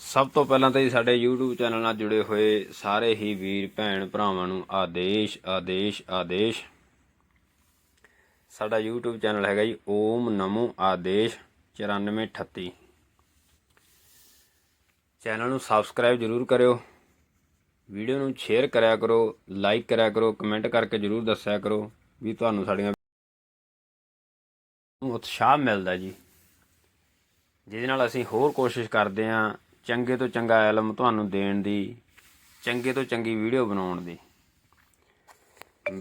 ਸਭ ਤੋਂ ਪਹਿਲਾਂ ਤਾਂ ਜੀ ਸਾਡੇ YouTube ਚੈਨਲ ਨਾਲ ਜੁੜੇ ਹੋਏ ਸਾਰੇ ਹੀ ਵੀਰ, ਭੈਣ, ਭਰਾਵਾਂ ਨੂੰ ਆਦੇਸ਼ ਆਦੇਸ਼ ਆਦੇਸ਼। ਸਾਡਾ YouTube ਚੈਨਲ ਹੈਗਾ ਜੀ ਓਮ ਨਮੋ ਆਦੇਸ਼ 9438 ਚੈਨਲ ਨੂੰ ਸਬਸਕ੍ਰਾਈਬ ਜਰੂਰ ਕਰਿਓ। ਵੀਡੀਓ ਨੂੰ ਸ਼ੇਅਰ ਕਰਿਆ ਕਰੋ ਲਾਈਕ ਕਰਿਆ ਕਰੋ ਕਮੈਂਟ ਕਰਕੇ ਜਰੂਰ ਦੱਸਿਆ ਕਰੋ ਵੀ ਤੁਹਾਨੂੰ ਸਾਡੀਆਂ ਉਤਸ਼ਾਹ ਮਿਲਦਾ ਜੀ। ਜਿਹਦੇ ਨਾਲ ਅਸੀਂ ਹੋਰ ਕੋਸ਼ਿਸ਼ ਕਰਦੇ ਹਾਂ ਚੰਗੇ ਤੋਂ ਚੰਗਾ ਐਲਮ ਤੁਹਾਨੂੰ ਦੇਣ ਦੀ, ਚੰਗੇ ਤੋਂ ਚੰਗੀ ਵੀਡੀਓ ਬਣਾਉਣ ਦੀ।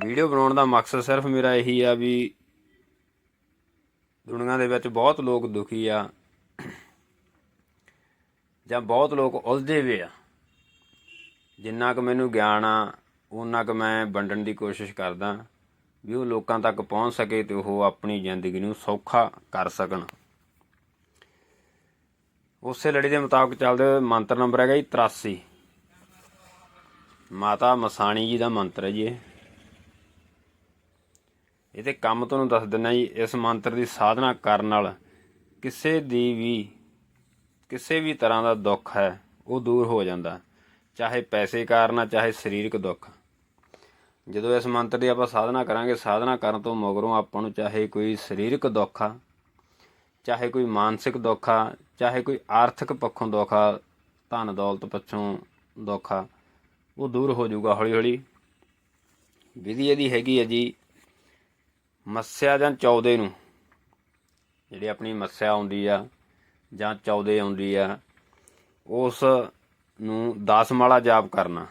ਵੀਡੀਓ ਬਣਾਉਣ ਦਾ ਮਕਸਦ ਸਿਰਫ ਮੇਰਾ ਇਹੀ ਆ ਵੀ ਦੁਨੀਆ ਦੇ ਵਿੱਚ ਬਹੁਤ ਲੋਕ ਦੁਖੀ ਆ ਜਾਂ ਬਹੁਤ ਲੋਕ ਉਲਝੇ ਹੋਏ ਆ। ਜਿੰਨਾ ਕੁ ਮੈਨੂੰ ਗਿਆਨ ਆ ਉਹਨਾਂ ਕੁ ਮੈਂ ਵੰਡਣ ਦੀ ਕੋਸ਼ਿਸ਼ ਕਰਦਾ ਵੀ ਉਹ ਲੋਕਾਂ ਤੱਕ ਪਹੁੰਚ ਸਕੇ ਤੇ ਉਹ ਆਪਣੀ ਜ਼ਿੰਦਗੀ ਨੂੰ ਸੌਖਾ ਕਰ ਸਕਣ। ਉਸੇ ਲੜੀ ਦੇ ਮੁਤਾਬਕ ਚੱਲਦੇ ਹੋਏ ਮੰਤਰ ਨੰਬਰ ਹੈਗਾ ਜੀ 83 ਮਾਤਾ ਮਸਾਣੀ ਜੀ ਦਾ ਮੰਤਰ ਹੈ ਜੀ ਇਹ। ਇਹਦੇ ਕੰਮ ਤੁਹਾਨੂੰ ਦੱਸ ਦਿੰਦਾ ਜੀ, ਇਸ ਮੰਤਰ ਦੀ ਸਾਧਨਾ ਕਰਨ ਨਾਲ ਕਿਸੇ ਦੀ ਵੀ, ਕਿਸੇ ਵੀ ਤਰ੍ਹਾਂ ਦਾ ਦੁੱਖ ਹੈ, ਉਹ ਦੂਰ ਹੋ ਜਾਂਦਾ। ਚਾਹੇ ਪੈਸੇ ਕਾਰਨ ਆ, ਚਾਹੇ ਸਰੀਰਕ ਦੁੱਖ। ਜਦੋਂ ਇਸ ਮੰਤਰ ਦੀ ਆਪਾਂ ਸਾਧਨਾ ਕਰਾਂਗੇ, ਸਾਧਨਾ ਕਰਨ ਤੋਂ ਮਗਰੋਂ ਆਪਾਂ ਨੂੰ ਚਾਹੇ ਕੋਈ ਸਰੀਰਕ ਦੁੱਖ ਆ ਚਾਹੇ ਕੋਈ ਮਾਨਸਿਕ ਦੁੱਖ ਆ, ਚਾਹੇ ਕੋਈ ਆਰਥਿਕ ਪੱਖੋਂ ਦੁੱਖ ਆ, ਧਨ ਦੌਲਤ ਪੱਛੋਂ ਦੁੱਖ ਆ, ਉਹ ਦੂਰ ਹੋ ਜਾਊਗਾ ਹੌਲੀ ਹੌਲੀ ਵਿਧੀ ਇਹਦੀ ਹੈਗੀ ਹੈ ਜੀ, ਮੱਸਿਆ ਜਾਂ ਚੌਦੇ ਨੂੰ। ਜਿਹੜੀ ਆਪਣੀ ਮੱਸਿਆ ਆਉਂਦੀ ਆ ਜਾਂ ਚੌਦੇ ਆਉਂਦੀ ਆ, ਉਸ ਨੂੰ 10 ਮਾਲਾ ਜਾਪ ਕਰਨਾ।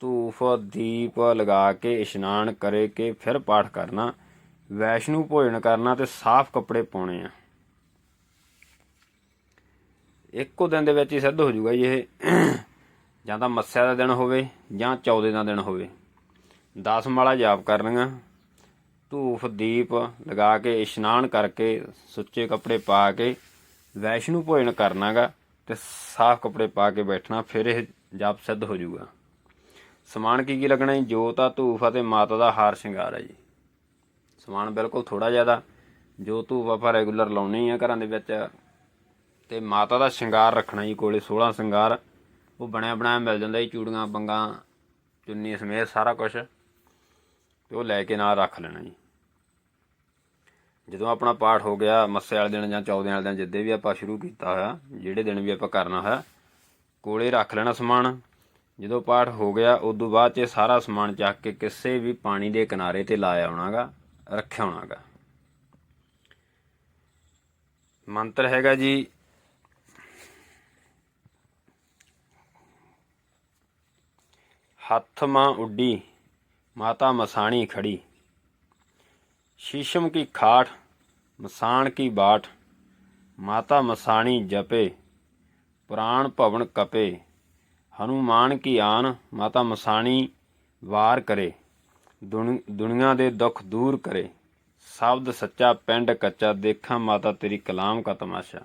ਧੂਫ, ਦੀਪ ਲਗਾ ਕੇ ਇਸ਼ਨਾਨ ਕਰੇ ਕੇ ਫਿਰ ਪਾਠ ਕਰਨਾ। ਵੈਸ਼ਨੂ ਭੋਜਨ ਕਰਨਾ ਤੇ ਸਾਫ਼ ਕੱਪੜੇ ਪਾਉਣੇ ਆ। ਇੱਕੋ ਦਿਨ ਦੇ ਵਿੱਚ ਹੀ ਸਿੱਧ ਹੋ ਜਾਊਗਾ ਜੀ ਇਹ। ਜਾਂ ਤਾਂ ਮੱਸਿਆ ਦਾ ਦਿਨ ਹੋਵੇ ਜਾਂ ਚੌਦੇ ਦਾ ਦਿਨ ਹੋਵੇ। 10 ਮਾਲਾ ਜਾਪ ਕਰਨੀਆਂ। ਧੂਫ, ਦੀਪ ਲਗਾ ਕੇ, ਇਸ਼ਨਾਨ ਕਰਕੇ, ਸੁੱਚੇ ਕੱਪੜੇ ਪਾ ਕੇ, ਵੈਸ਼ਨੂ ਭੋਜਨ ਕਰਨਾਗਾ ਤੇ ਸਾਫ਼ ਕੱਪੜੇ ਪਾ ਕੇ ਬੈਠਣਾ, ਫਿਰ ਇਹ ਜਾਪ ਸਿੱਧ ਹੋ ਜਾਊਗਾ ਸਮਾਨ ਕੀ ਕੀ ਲੱਗਣਾ ਜੀ? ਜੋਤ ਆ, ਧੂਫ ਅਤੇ ਮਾਤਾ ਦਾ ਹਾਰ ਸ਼ਿੰਗਾਰ ਹੈ ਜੀ। ਸਮਾਨ ਬਿਲਕੁਲ ਥੋੜਾ ਜ਼ਿਆਦਾ, ਜੋ ਧੂਪ ਆਪਾਂ ਰੈਗੂਲਰ ਲਾਉਣੀ ਆ ਘਰਾਂ ਦੇ ਵਿੱਚ। ਤੇ ਮਾਤਾ ਦਾ ਸ਼ਿੰਗਾਰ ਰੱਖਣਾ ਜੀ ਕੋਲੇ 16 ਸ਼ਿੰਗਾਰ। ਉਹ ਬਣਿਆ ਬਣਾਇਆ ਮਿਲ ਜਾਂਦਾ ਜੀ, ਚੂੜੀਆਂ, ਬੰਗਾ, ਚੁੰਨੀ ਸਮੇਤ ਸਾਰਾ ਕੁਝ ਤੇ ਉਹ ਲੈ ਕੇ ਨਾਲ ਰੱਖ ਲੈਣਾ ਜੀ। ਜਦੋਂ ਆਪਣਾ ਪਾਠ ਹੋ ਗਿਆ, ਮੱਸੇ ਵਾਲੇ ਦਿਨ ਜਾਂ ਚੌਦੇ ਵਾਲੇ ਦਿਨ ਜਿੱਦੇ ਵੀ ਆਪਾਂ ਸ਼ੁਰੂ ਕੀਤਾ ਹੋਇਆ, ਜਿਹੜੇ ਦਿਨ ਵੀ ਆਪਾਂ ਕਰਨਾ ਹੋਇਆ, ਕੋਲੇ ਰੱਖ ਲੈਣਾ ਸਮਾਨ। ਜਦੋਂ ਪਾਠ ਹੋ ਗਿਆ ਉਸ ਤੋਂ ਬਾਅਦ 'ਚ ਸਾਰਾ ਸਮਾਨ ਚੱਕ ਕੇ ਕਿਸੇ ਵੀ ਪਾਣੀ ਦੇ ਕਿਨਾਰੇ ਤੇ ਲਾਇਆ ਆਉਣਾਗਾ ਰੱਖਿਆ ਹੋਣਾਗਾ। ਮੰਤਰ ਹੈਗਾ ਜੀ, ਹੱਥ ਮਾਂ ਉੱਡੀ, ਮਾਤਾ ਮਸਾਣੀ ਖੜੀ। ਸ਼ੀਸ਼ਮ ਕੀ ਖਾਟ, ਮਸਾਣ ਕੀ ਬਾਠ ਮਾਤਾ ਮਸਾਣੀ ਜਪੇ, ਪ੍ਰਾਣ ਭਵਨ ਕਪੇ। ਹਨੂਮਾਨ ਕੀ ਆਨ, ਮਾਤਾ ਮਸਾਣੀ ਵਾਰ ਕਰੇ। ਦੁਨੀਆ ਦੇ ਦੁੱਖ ਦੂਰ ਕਰੇ। ਸ਼ਬਦ ਸੱਚਾ, ਪਿੰਡ ਕੱਚਾ, ਦੇਖਾਂ ਮਾਤਾ ਤੇਰੀ ਕਲਾਮ ਕਾ ਤਮਾਸ਼ਾ।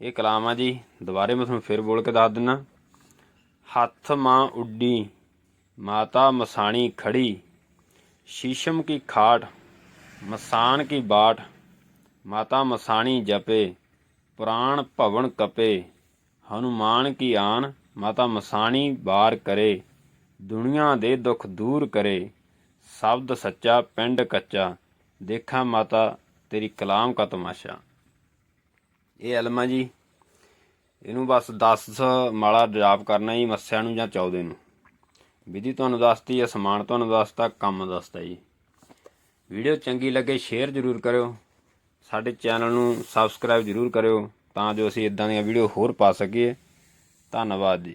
ਇਹ ਕਲਾਮ ਆ ਜੀ, ਦੁਬਾਰੇ ਮੈਂ ਤੁਹਾਨੂੰ ਫਿਰ ਬੋਲ ਕੇ ਦੱਸ ਦਿੰਨਾ। ਹੱਥ ਮਾਂ ਉੱਡੀ, ਮਾਤਾ ਮਸਾਣੀ ਖੜੀ, ਸ਼ੀਸ਼ਮ ਕੀ ਖਾਟ, ਮਸਾਨ ਕੀ ਬਾਟ, ਮਾਤਾ ਮਸਾਣੀ ਜਪੇ, ਪੁਰਾਣ ਭਵਨ ਕਪੇ, ਹਨੂਮਾਨ ਕੀ ਆਨ, ਮਾਤਾ ਮਸਾਣੀ ਬਾਰ ਕਰੇ। ਦੁਨੀਆ ਦੇ ਦੁੱਖ ਦੂਰ ਕਰੇ, ਸ਼ਬਦ ਸੱਚਾ, ਪਿੰਡ ਕੱਚਾ, ਦੇਖਾਂ ਮਾਤਾ, ਤੇਰੀ ਕਲਾਮ ਕਾ ਤਮਾਸ਼ਾ। ਇਹ ਅਲਮਾ ਜੀ। ਇਹਨੂੰ ਬਸ 10 ਮਾਲਾ ਜਾਪ ਕਰਨਾ ਹੀ ਮੱਸਿਆ ਨੂੰ ਜਾਂ ਚੌਦੇ ਨੂੰ। ਵਿਧੀ ਤੁਹਾਨੂੰ ਦੱਸਤੀ ਹੈ ਸਮਾਨ ਤੁਹਾਨੂੰ ਦੱਸਤਾ, ਕੰਮ ਦੱਸਤਾ ਜੀ। ਵੀਡੀਓ ਚੰਗੀ ਲੱਗੇ, ਸ਼ੇਅਰ ਜ਼ਰੂਰ ਕਰਿਓ। ਸਾਡੇ ਚੈਨਲ ਨੂੰ ਸਬਸਕ੍ਰਾਈਬ ਜ਼ਰੂਰ ਕਰਿਓ, ਤਾਂ ਜੋ ਅਸੀਂ ਇਦਾਂ ਦੀਆਂ ਵੀਡੀਓ ਹੋਰ ਪਾ ਸਕੀਏ। ਧੰਨਵਾਦ ਜੀ।